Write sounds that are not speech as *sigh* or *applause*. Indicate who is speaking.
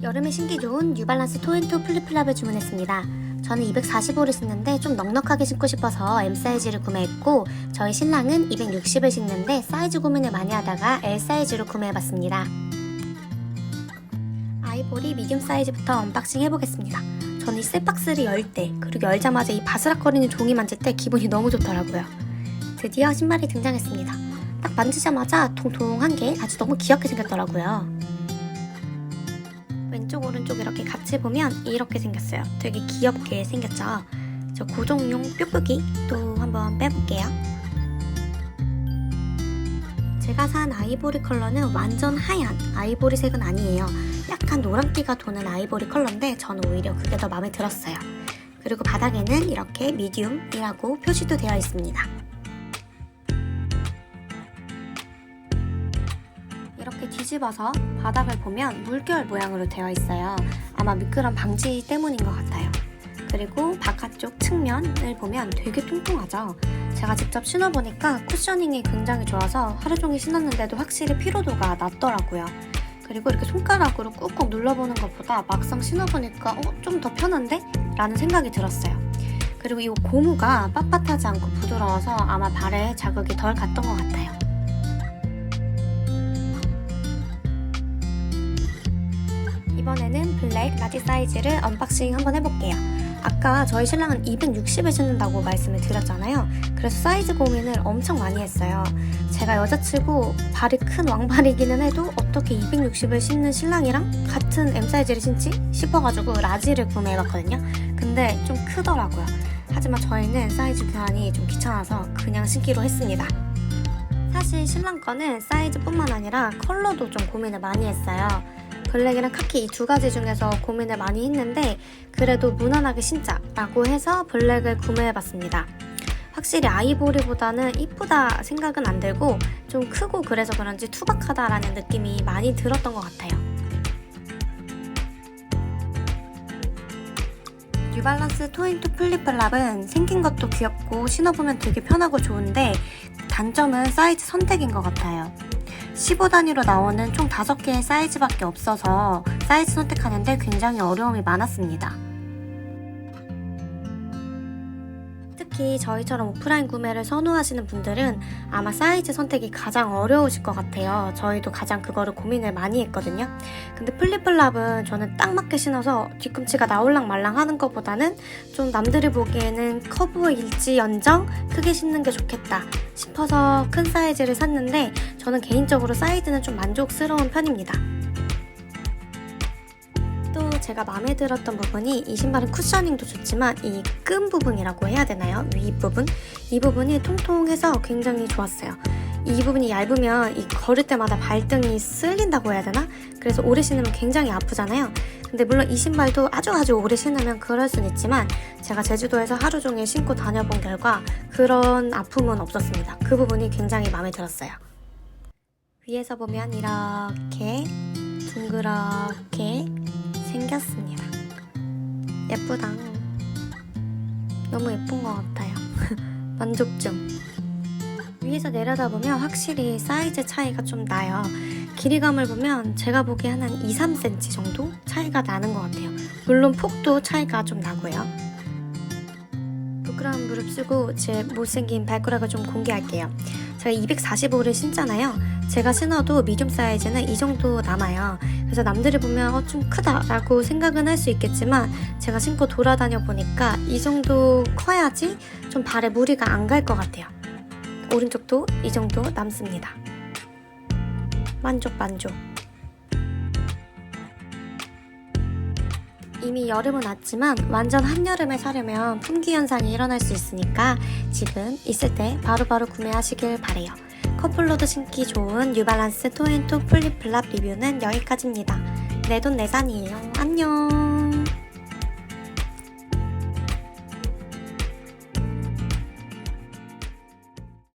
Speaker 1: 여름에 신기 좋은 뉴발란스 토앤토 플립플랍을 주문했습니다. 저는 245를 신는데 좀 넉넉하게 신고 싶어서 M 사이즈를 구매했고 저희 신랑은 260을 신는데 사이즈 고민을 많이 하다가 L 사이즈로 구매해봤습니다. 아이보리 미디움 사이즈부터 언박싱 해보겠습니다. 저는 이 셋박스를 열 때 그리고 열자마자 이 바스락거리는 종이 만질 때 기분이 너무 좋더라고요. 드디어 신발이 등장했습니다. 딱 만지자마자 통통한 게 아주 너무 귀엽게 생겼더라고요. 왼쪽 오른쪽 이렇게 같이 보면 이렇게 생겼어요. 되게 귀엽게 생겼죠. 저 고정용 뾱뾱이 또 한번 빼볼게요. 제가 산 아이보리 컬러는 완전 하얀 아이보리색은 아니에요. 약간 노란기가 도는 아이보리 컬러인데 저는 오히려 그게 더 마음에 들었어요. 그리고 바닥에는 이렇게 미디움이라고 표시도 되어 있습니다. 뒤집어서 바닥을 보면 물결 모양으로 되어 있어요. 아마 미끄럼 방지 때문인 것 같아요. 그리고 바깥쪽 측면을 보면 되게 통통하죠. 제가 직접 신어보니까 쿠셔닝이 굉장히 좋아서 하루 종일 신었는데도 확실히 피로도가 낮더라고요. 그리고 이렇게 손가락으로 꾹꾹 눌러보는 것보다 막상 신어보니까 어, 좀 더 편한데? 라는 생각이 들었어요. 그리고 이 고무가 빳빳하지 않고 부드러워서 아마 발에 자극이 덜 갔던 것 같아요. 이번에는 블랙 라지 사이즈를 언박싱 한번 해볼게요. 아까 저희 신랑은 260을 신는다고 말씀을 드렸잖아요. 그래서 사이즈 고민을 엄청 많이 했어요. 제가 여자치고 발이 큰 왕발이기는 해도 어떻게 260을 신는 신랑이랑 같은 M 사이즈를 신지 싶어가지고 라지를 구매해봤거든요. 근데 좀 크더라고요. 하지만 저희는 사이즈 교환이 좀 귀찮아서 그냥 신기로 했습니다. 사실 신랑 거는 사이즈뿐만 아니라 컬러도 좀 고민을 많이 했어요. 블랙이랑 카키 이 두 가지 중에서 고민을 많이 했는데 그래도 무난하게 신자라고 해서 블랙을 구매해봤습니다. 확실히 아이보리보다는 이쁘다 생각은 안 들고 좀 크고 그래서 그런지 투박하다라는 느낌이 많이 들었던 것 같아요. 뉴발란스 토인투 플립플랍은 생긴 것도 귀엽고 신어보면 되게 편하고 좋은데 단점은 사이즈 선택인 것 같아요. 15단위로 나오는 총 5개의 사이즈밖에 없어서 사이즈 선택하는데 굉장히 어려움이 많았습니다. 특히 저희처럼 오프라인 구매를 선호하시는 분들은 아마 사이즈 선택이 가장 어려우실 것 같아요. 저희도 가장 그거를 고민을 많이 했거든요. 근데 플립플랍은 저는 딱 맞게 신어서 뒤꿈치가 나올랑 말랑 하는 것보다는 좀 남들이 보기에는 커브 일지언정 크게 신는 게 좋겠다 싶어서 큰 사이즈를 샀는데 저는 개인적으로 사이즈는 좀 만족스러운 편입니다. 또 제가 마음에 들었던 부분이 이 신발은 쿠셔닝도 좋지만 이 끈 부분이라고 해야 되나요? 윗부분? 이 부분이 통통해서 굉장히 좋았어요. 이 부분이 얇으면 이 걸을 때마다 발등이 쓸린다고 해야 되나? 그래서 오래 신으면 굉장히 아프잖아요. 근데 물론 이 신발도 아주 아주 오래 신으면 그럴 순 있지만 제가 제주도에서 하루 종일 신고 다녀본 결과 그런 아픔은 없었습니다. 그 부분이 굉장히 마음에 들었어요. 위에서 보면 이렇게 둥그렇게 생겼습니다. 예쁘다. 너무 예쁜 것 같아요. *laughs* 만족 중. 위에서 내려다보면 확실히 사이즈 차이가 좀 나요. 길이감을 보면 제가 보기에 한 2, 3cm 정도 차이가 나는 것 같아요. 물론 폭도 차이가 좀 나고요. 부끄러운 무릎 쓰고 제 못생긴 발가락을 좀 공개할게요. 제가 245를 신잖아요. 제가 신어도 미디움 사이즈는 이 정도 남아요. 그래서 남들이 보면 어, 좀 크다라고 생각은 할 수 있겠지만 제가 신고 돌아다녀 보니까 이 정도 커야지 좀 발에 무리가 안 갈 것 같아요. 오른쪽도 이 정도 남습니다. 만족 만족. 이미 여름은 왔지만 완전 한여름에 사려면 품귀 현상이 일어날 수 있으니까 지금 있을 때 바로바로 구매하시길 바래요. 커플로도 신기 좋은 뉴발란스 토앤토 플립플랍 리뷰는 여기까지입니다. 내 돈 내산이에요. 안녕.